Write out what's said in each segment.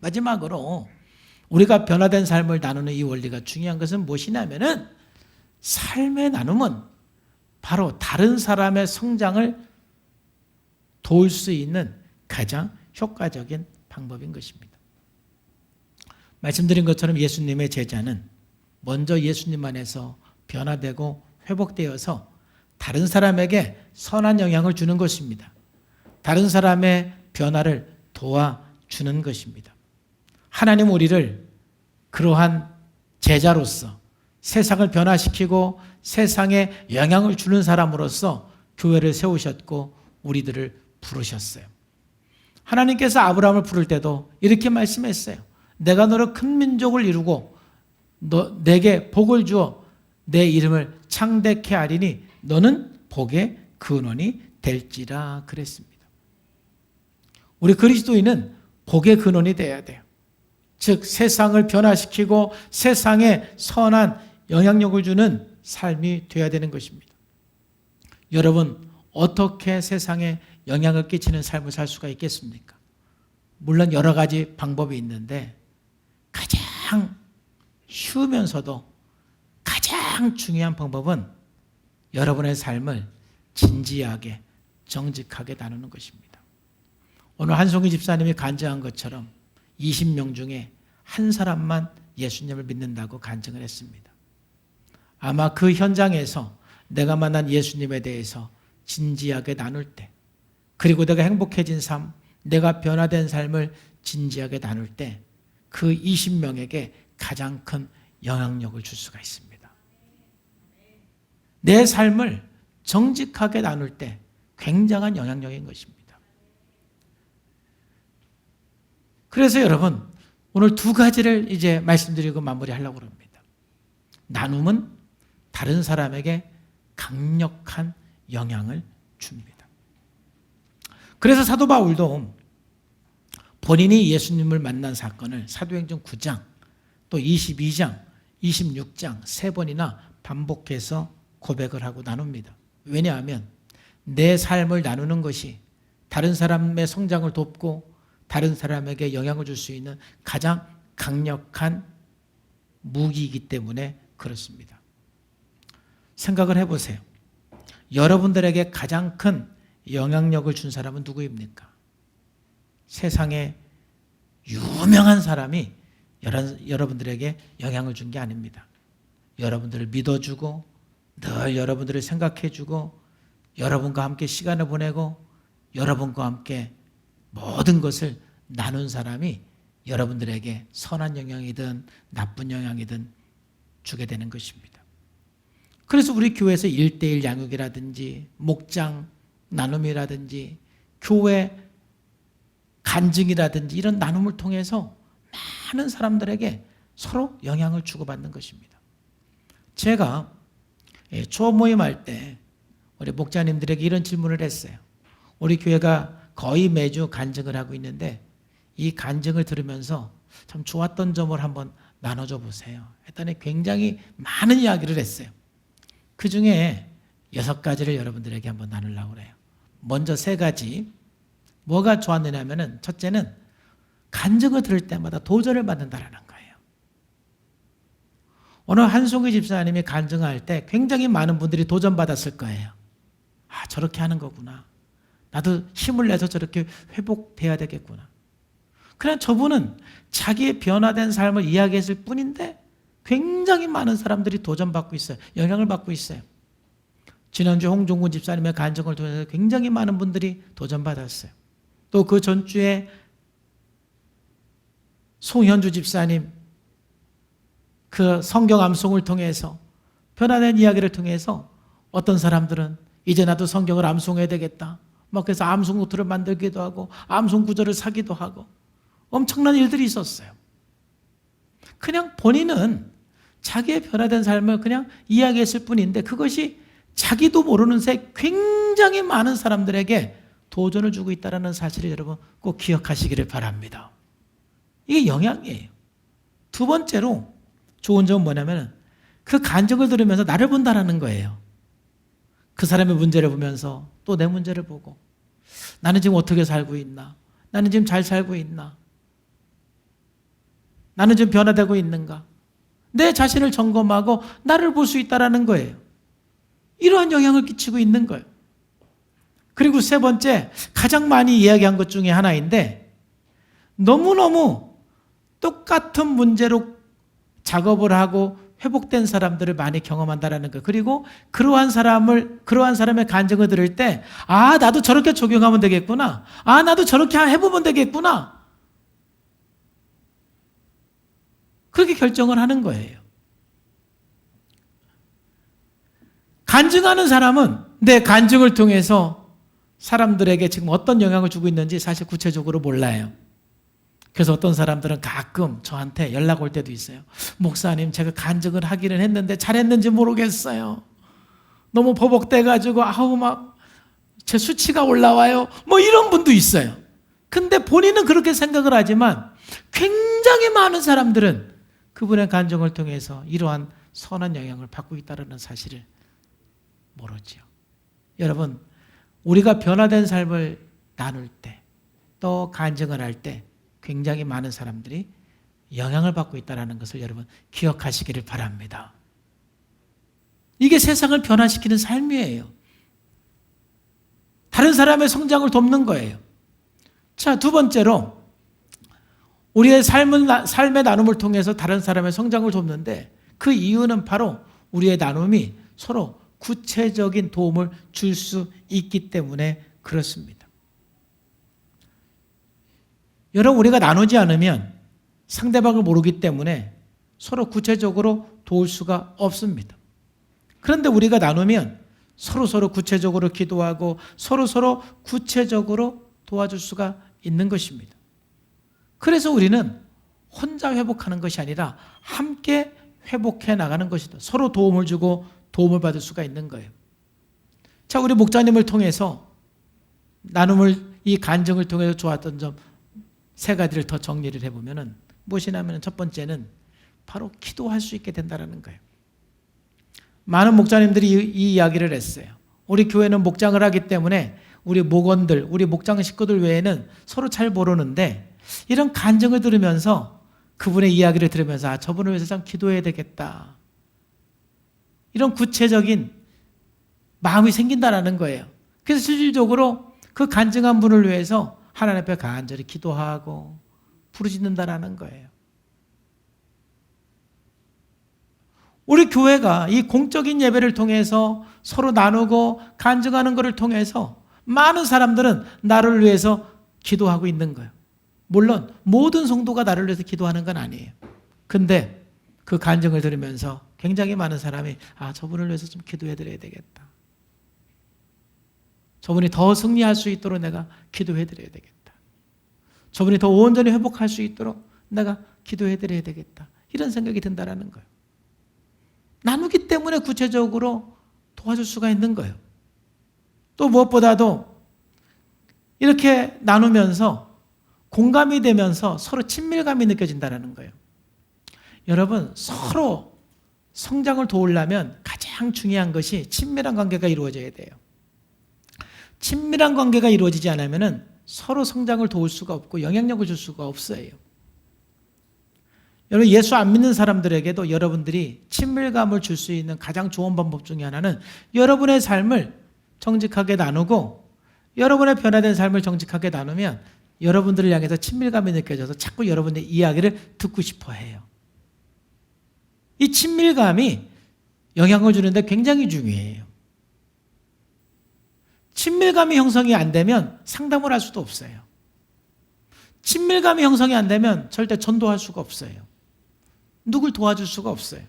마지막으로 우리가 변화된 삶을 나누는 이 원리가 중요한 것은 무엇이냐면은 삶의 나눔은 바로 다른 사람의 성장을 도울 수 있는 가장 효과적인 방법인 것입니다. 말씀드린 것처럼 예수님의 제자는 먼저 예수님 안에서 변화되고 회복되어서 다른 사람에게 선한 영향을 주는 것입니다. 다른 사람의 변화를 도와주는 것입니다. 하나님 우리를 그러한 제자로서 세상을 변화시키고 세상에 영향을 주는 사람으로서 교회를 세우셨고 우리들을 부르셨어요. 하나님께서 아브라함을 부를 때도 이렇게 말씀했어요. 내가 너를 큰 민족을 이루고 너 내게 복을 주어 내 이름을 창대케 하리니 너는 복의 근원이 될지라 그랬습니다. 우리 그리스도인은 복의 근원이 돼야 돼요. 즉 세상을 변화시키고 세상에 선한 영향력을 주는 삶이 되어야 되는 것입니다. 여러분 어떻게 세상에 영향을 끼치는 삶을 살 수가 있겠습니까? 물론 여러 가지 방법이 있는데 가장 쉬우면서도 가장 중요한 방법은 여러분의 삶을 진지하게 정직하게 나누는 것입니다. 오늘 한송이 집사님이 간증한 것처럼 20명 중에 한 사람만 예수님을 믿는다고 간증을 했습니다. 아마 그 현장에서 내가 만난 예수님에 대해서 진지하게 나눌 때, 그리고 내가 행복해진 삶, 내가 변화된 삶을 진지하게 나눌 때, 그 20명에게 가장 큰 영향력을 줄 수가 있습니다. 내 삶을 정직하게 나눌 때 굉장한 영향력인 것입니다. 그래서 여러분, 오늘 두 가지를 이제 말씀드리고 마무리하려고 합니다. 나눔은 다른 사람에게 강력한 영향을 줍니다. 그래서 사도 바울도 본인이 예수님을 만난 사건을 사도행전 9장, 또 22장, 26장 세 번이나 반복해서 고백을 하고 나눕니다. 왜냐하면 내 삶을 나누는 것이 다른 사람의 성장을 돕고 다른 사람에게 영향을 줄 수 있는 가장 강력한 무기이기 때문에 그렇습니다. 생각을 해보세요. 여러분들에게 가장 큰 영향력을 준 사람은 누구입니까? 세상에 유명한 사람이 여러분들에게 영향을 준 게 아닙니다. 여러분들을 믿어주고 늘 여러분들을 생각해주고 여러분과 함께 시간을 보내고 여러분과 함께 모든 것을 나눈 사람이 여러분들에게 선한 영향이든 나쁜 영향이든 주게 되는 것입니다. 그래서 우리 교회에서 1대1 양육이라든지 목장 나눔이라든지 교회 간증이라든지 이런 나눔을 통해서 많은 사람들에게 서로 영향을 주고받는 것입니다. 제가 예, 초모임할 때 우리 목자님들에게 이런 질문을 했어요. 우리 교회가 거의 매주 간증을 하고 있는데 이 간증을 들으면서 참 좋았던 점을 한번 나눠줘 보세요. 했더니 굉장히 많은 이야기를 했어요. 그 중에 여섯 가지를 여러분들에게 한번 나누려고 그래요. 먼저 세 가지. 뭐가 좋았느냐면은 첫째는 간증을 들을 때마다 도전을 받는다라는 거예요. 오늘 한송이 집사님이 간증할 때 굉장히 많은 분들이 도전받았을 거예요. 아, 저렇게 하는 거구나. 나도 힘을 내서 저렇게 회복돼야 되겠구나. 그냥 저분은 자기의 변화된 삶을 이야기했을 뿐인데 굉장히 많은 사람들이 도전받고 있어요. 영향을 받고 있어요. 지난주 홍종군 집사님의 간증을 통해서 굉장히 많은 분들이 도전받았어요. 또 그 전주에 송현주 집사님 그 성경 암송을 통해서 변화된 이야기를 통해서 어떤 사람들은 이제 나도 성경을 암송해야 되겠다. 막 그래서 암송 노트를 만들기도 하고 암송 구절을 사기도 하고 엄청난 일들이 있었어요. 그냥 본인은 자기의 변화된 삶을 그냥 이야기했을 뿐인데 그것이 자기도 모르는 새 굉장히 많은 사람들에게 도전을 주고 있다는 사실을 여러분 꼭 기억하시기를 바랍니다. 이게 영향이에요. 두 번째로 좋은 점은 뭐냐면 그 간증을 들으면서 나를 본다라는 거예요. 그 사람의 문제를 보면서 또 내 문제를 보고 나는 지금 어떻게 살고 있나? 나는 지금 잘 살고 있나? 나는 좀 변화되고 있는가? 내 자신을 점검하고 나를 볼 수 있다라는 거예요. 이러한 영향을 끼치고 있는 거예요. 그리고 세 번째, 가장 많이 이야기한 것 중에 하나인데, 너무너무 똑같은 문제로 작업을 하고 회복된 사람들을 많이 경험한다라는 거. 그리고 그러한 사람을, 그러한 사람의 간증을 들을 때, 아, 나도 저렇게 적용하면 되겠구나. 아, 나도 저렇게 해 보면 되겠구나. 그렇게 결정을 하는 거예요. 간증하는 사람은 내 간증을 통해서 사람들에게 지금 어떤 영향을 주고 있는지 사실 구체적으로 몰라요. 그래서 어떤 사람들은 가끔 저한테 연락 올 때도 있어요. 목사님, 제가 간증을 하기는 했는데 잘했는지 모르겠어요. 너무 버벅대가지고, 아우, 막, 제 수치가 올라와요. 뭐 이런 분도 있어요. 근데 본인은 그렇게 생각을 하지만 굉장히 많은 사람들은 그분의 간증을 통해서 이러한 선한 영향을 받고 있다는 사실을 모르죠. 여러분, 우리가 변화된 삶을 나눌 때, 또 간증을 할 때, 굉장히 많은 사람들이 영향을 받고 있다는 것을 여러분 기억하시기를 바랍니다. 이게 세상을 변화시키는 삶이에요. 다른 사람의 성장을 돕는 거예요. 자, 두 번째로, 우리의 삶은, 삶의 나눔을 통해서 다른 사람의 성장을 돕는데 그 이유는 바로 우리의 나눔이 서로 구체적인 도움을 줄 수 있기 때문에 그렇습니다. 여러분, 우리가 나누지 않으면 상대방을 모르기 때문에 서로 구체적으로 도울 수가 없습니다. 그런데 우리가 나누면 서로 서로 구체적으로 기도하고 서로 서로 구체적으로 도와줄 수가 있는 것입니다. 그래서 우리는 혼자 회복하는 것이 아니라 함께 회복해 나가는 것이다. 서로 도움을 주고 도움을 받을 수가 있는 거예요. 자, 우리 목자님을 통해서 나눔을 이 간증을 통해서 좋았던 점 세 가지를 더 정리를 해보면은 무엇이냐면 첫 번째는 바로 기도할 수 있게 된다는 거예요. 많은 목자님들이 이, 이 이야기를 했어요. 우리 교회는 목장을 하기 때문에 우리 목원들, 우리 목장 식구들 외에는 서로 잘 모르는데 이런 간증을 들으면서 그분의 이야기를 들으면서 아, 저분을 위해서 참 기도해야 되겠다. 이런 구체적인 마음이 생긴다라는 거예요. 그래서 실질적으로 그 간증한 분을 위해서 하나님 앞에 간절히 기도하고 부르짖는다라는 거예요. 우리 교회가 이 공적인 예배를 통해서 서로 나누고 간증하는 것을 통해서 많은 사람들은 나를 위해서 기도하고 있는 거예요. 물론 모든 성도가 나를 위해서 기도하는 건 아니에요. 근데 그 간증을 들으면서 굉장히 많은 사람이 아 저분을 위해서 좀 기도해 드려야 되겠다. 저분이 더 승리할 수 있도록 내가 기도해 드려야 되겠다. 저분이 더 온전히 회복할 수 있도록 내가 기도해 드려야 되겠다. 이런 생각이 든다라는 거예요. 나누기 때문에 구체적으로 도와줄 수가 있는 거예요. 또 무엇보다도 이렇게 나누면서 공감이 되면서 서로 친밀감이 느껴진다는 거예요. 여러분, 서로 성장을 도우려면 가장 중요한 것이 친밀한 관계가 이루어져야 돼요. 친밀한 관계가 이루어지지 않으면 서로 성장을 도울 수가 없고 영향력을 줄 수가 없어요. 여러분 예수 안 믿는 사람들에게도 여러분들이 친밀감을 줄 수 있는 가장 좋은 방법 중에 하나는 여러분의 삶을 정직하게 나누고 여러분의 변화된 삶을 정직하게 나누면 여러분들을 향해서 친밀감이 느껴져서 자꾸 여러분의 이야기를 듣고 싶어 해요. 이 친밀감이 영향을 주는데 굉장히 중요해요. 친밀감이 형성이 안 되면 상담을 할 수도 없어요. 친밀감이 형성이 안 되면 절대 전도할 수가 없어요. 누굴 도와줄 수가 없어요.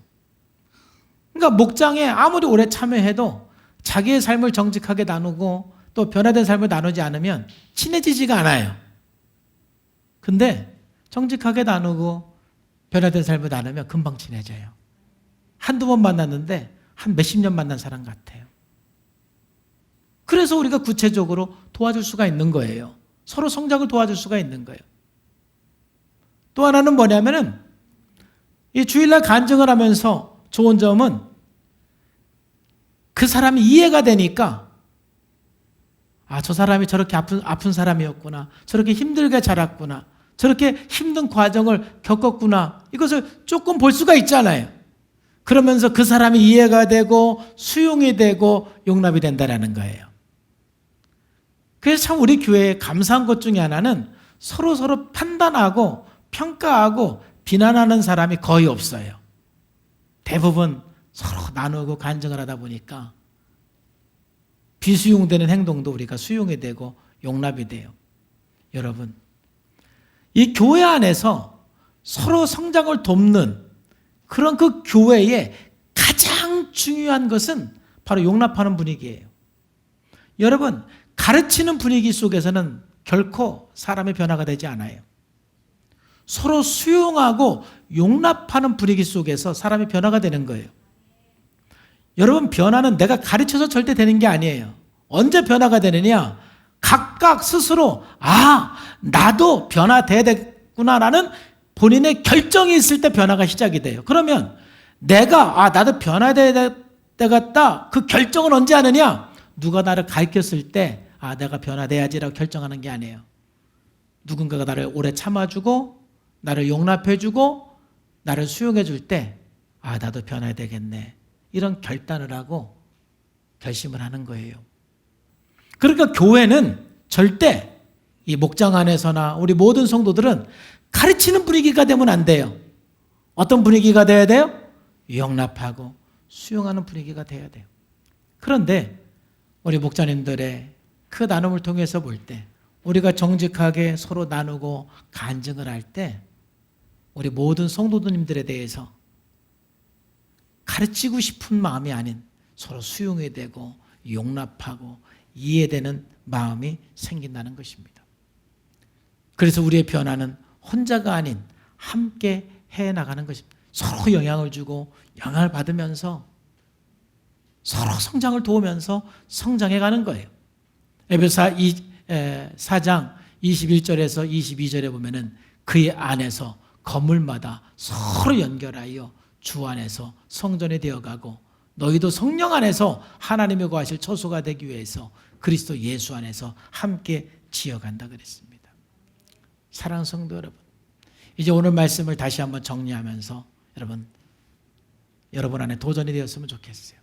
그러니까 목장에 아무리 오래 참여해도 자기의 삶을 정직하게 나누고 또 변화된 삶을 나누지 않으면 친해지지가 않아요. 근데 정직하게 나누고 변화된 삶을 나누면 금방 친해져요. 한두 번 만났는데 한 몇십 년 만난 사람 같아요. 그래서 우리가 구체적으로 도와줄 수가 있는 거예요. 서로 성장을 도와줄 수가 있는 거예요. 또 하나는 뭐냐면은 이 주일날 간증을 하면서 좋은 점은 그 사람이 이해가 되니까 아, 저 사람이 저렇게 아픈, 아픈 사람이었구나. 저렇게 힘들게 자랐구나. 저렇게 힘든 과정을 겪었구나. 이것을 조금 볼 수가 있잖아요. 그러면서 그 사람이 이해가 되고 수용이 되고 용납이 된다라는 거예요. 그래서 참 우리 교회에 감사한 것 중에 하나는 서로 서로 판단하고 평가하고 비난하는 사람이 거의 없어요. 대부분 서로 나누고 간증을 하다 보니까 비수용되는 행동도 우리가 수용이 되고 용납이 돼요. 여러분, 이 교회 안에서 서로 성장을 돕는 그런 그 교회의 가장 중요한 것은 바로 용납하는 분위기예요. 여러분, 가르치는 분위기 속에서는 결코 사람의 변화가 되지 않아요. 서로 수용하고 용납하는 분위기 속에서 사람이 변화가 되는 거예요. 여러분, 변화는 내가 가르쳐서 절대 되는 게 아니에요. 언제 변화가 되느냐? 각각 스스로, 아, 나도 변화돼야 되구나라는 본인의 결정이 있을 때 변화가 시작이 돼요. 그러면 내가, 아, 나도 변화돼야 되겠다. 그 결정은 언제 하느냐? 누가 나를 가르쳤을 때, 아, 내가 변화돼야지라고 결정하는 게 아니에요. 누군가가 나를 오래 참아주고, 나를 용납해주고, 나를 수용해줄 때, 아, 나도 변화해야 되겠네. 이런 결단을 하고 결심을 하는 거예요. 그러니까 교회는 절대 이 목장 안에서나 우리 모든 성도들은 가르치는 분위기가 되면 안 돼요. 어떤 분위기가 돼야 돼요? 용납하고 수용하는 분위기가 돼야 돼요. 그런데 우리 목자님들의 그 나눔을 통해서 볼 때 우리가 정직하게 서로 나누고 간증을 할 때 우리 모든 성도님들에 대해서 가르치고 싶은 마음이 아닌 서로 수용이 되고 용납하고 이해되는 마음이 생긴다는 것입니다. 그래서 우리의 변화는 혼자가 아닌 함께 해 나가는 것입니다. 서로 영향을 주고 영향을 받으면서 서로 성장을 도우면서 성장해 가는 거예요. 에베소 4장 21절에서 22절에 보면은 그의 안에서 건물마다 서로 연결하여 주 안에서 성전이 되어가고 너희도 성령 안에서 하나님의 거하실 처소가 되기 위해서 그리스도 예수 안에서 함께 지어간다 그랬습니다. 사랑 성도 여러분, 이제 오늘 말씀을 다시 한번 정리하면서 여러분, 여러분 안에 도전이 되었으면 좋겠어요.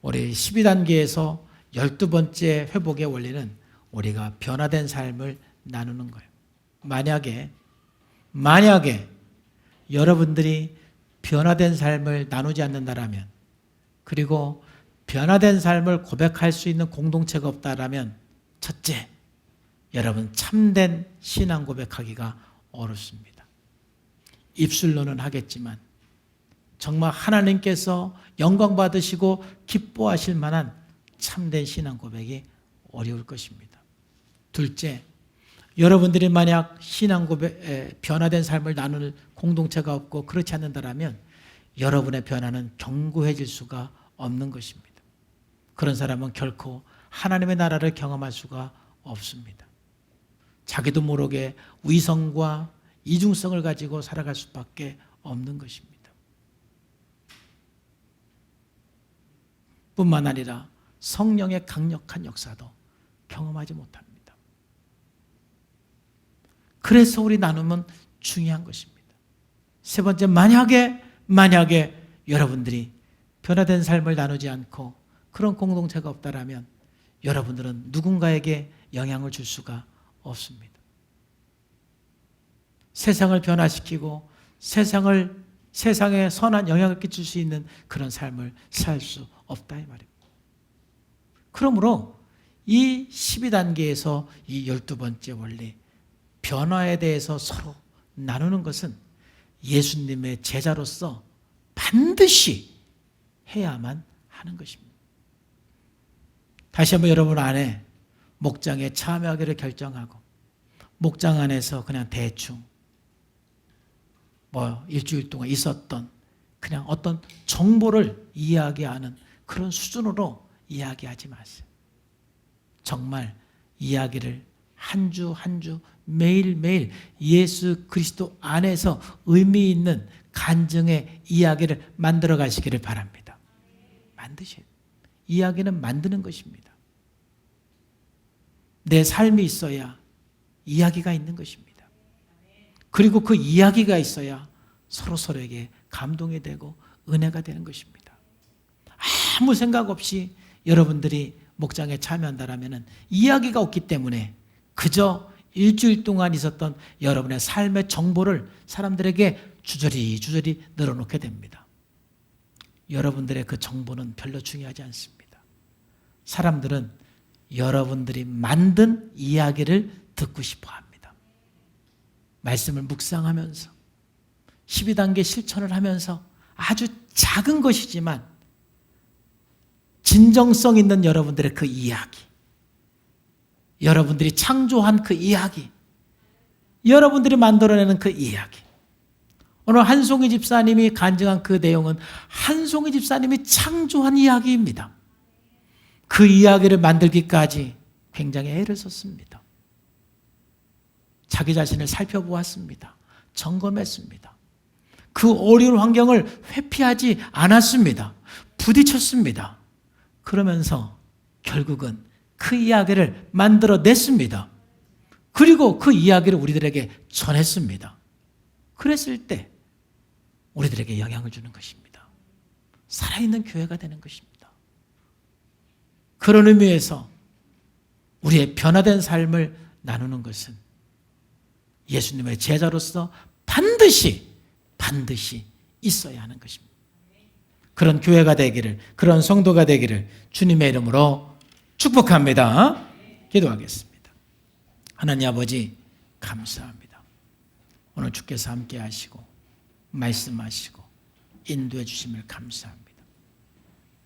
우리 12단계에서 12번째 회복의 원리는 우리가 변화된 삶을 나누는 거예요. 만약에, 만약에 여러분들이 변화된 삶을 나누지 않는다라면, 그리고 변화된 삶을 고백할 수 있는 공동체가 없다라면, 첫째, 여러분 참된 신앙 고백하기가 어렵습니다. 입술로는 하겠지만, 정말 하나님께서 영광 받으시고 기뻐하실 만한 참된 신앙 고백이 어려울 것입니다. 둘째, 여러분들이 만약 신앙 고백, 변화된 삶을 나눌 공동체가 없고 그렇지 않는다라면 여러분의 변화는 견고해질 수가 없는 것입니다. 그런 사람은 결코 하나님의 나라를 경험할 수가 없습니다. 자기도 모르게 위성과 이중성을 가지고 살아갈 수밖에 없는 것입니다. 뿐만 아니라 성령의 강력한 역사도 경험하지 못합니다. 그래서 우리 나눔은 중요한 것입니다. 세 번째, 만약에, 만약에 여러분들이 변화된 삶을 나누지 않고 그런 공동체가 없다라면 여러분들은 누군가에게 영향을 줄 수가 없습니다. 세상을 변화시키고 세상을 세상에 선한 영향을 끼칠 수 있는 그런 삶을 살 수 없다 이 말입니다. 그러므로 이 12단계에서 이 12번째 원리 변화에 대해서 서로 나누는 것은 예수님의 제자로서 반드시 해야만 하는 것입니다. 다시 한번 여러분 안에 목장에 참여하기를 결정하고 목장 안에서 그냥 대충 뭐 일주일 동안 있었던 그냥 어떤 정보를 이야기하는 그런 수준으로 이야기하지 마세요. 정말 이야기를 한 주 한 주 매일매일 예수 그리스도 안에서 의미 있는 간증의 이야기를 만들어 가시기를 바랍니다. 만드셔야 이야기는 만드는 것입니다. 내 삶이 있어야 이야기가 있는 것입니다. 그리고 그 이야기가 있어야 서로 서로에게 감동이 되고 은혜가 되는 것입니다. 아무 생각 없이 여러분들이 목장에 참여한다라면 이야기가 없기 때문에 그저 일주일 동안 있었던 여러분의 삶의 정보를 사람들에게 주저리 주저리 늘어놓게 됩니다. 여러분들의 그 정보는 별로 중요하지 않습니다. 사람들은 여러분들이 만든 이야기를 듣고 싶어 합니다. 말씀을 묵상하면서 12단계 실천을 하면서 아주 작은 것이지만 진정성 있는 여러분들의 그 이야기, 여러분들이 창조한 그 이야기, 여러분들이 만들어내는 그 이야기. 오늘 한송이 집사님이 간증한 그 내용은 한송이 집사님이 창조한 이야기입니다. 그 이야기를 만들기까지 굉장히 애를 썼습니다. 자기 자신을 살펴보았습니다. 점검했습니다. 그 어려운 환경을 회피하지 않았습니다. 부딪혔습니다. 그러면서 결국은 그 이야기를 만들어냈습니다. 그리고 그 이야기를 우리들에게 전했습니다. 그랬을 때 우리들에게 영향을 주는 것입니다. 살아있는 교회가 되는 것입니다. 그런 의미에서 우리의 변화된 삶을 나누는 것은 예수님의 제자로서 반드시 반드시 있어야 하는 것입니다. 그런 교회가 되기를, 그런 성도가 되기를 주님의 이름으로 축복합니다. 기도하겠습니다. 하나님 아버지, 감사합니다. 오늘 주께서 함께 하시고, 말씀하시고, 인도해 주심을 감사합니다.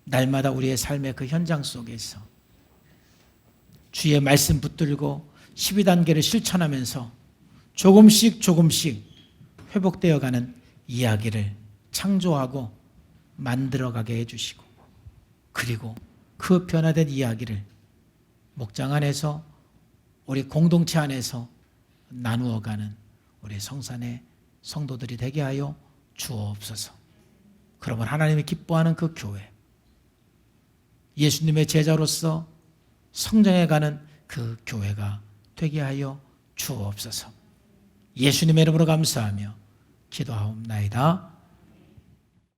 날마다 우리의 삶의 그 현장 속에서 주의 말씀 붙들고 12단계를 실천하면서 조금씩 조금씩 회복되어 가는 이야기를 창조하고 만들어가게 해주시고 그리고 그 변화된 이야기를 목장 안에서 우리 공동체 안에서 나누어가는 우리 성산의 성도들이 되게 하여 주옵소서. 그러면 하나님이 기뻐하는 그 교회, 예수님의 제자로서 성장해가는 그 교회가 되게 하여 주옵소서. 예수님의 이름으로 감사하며 기도하옵나이다.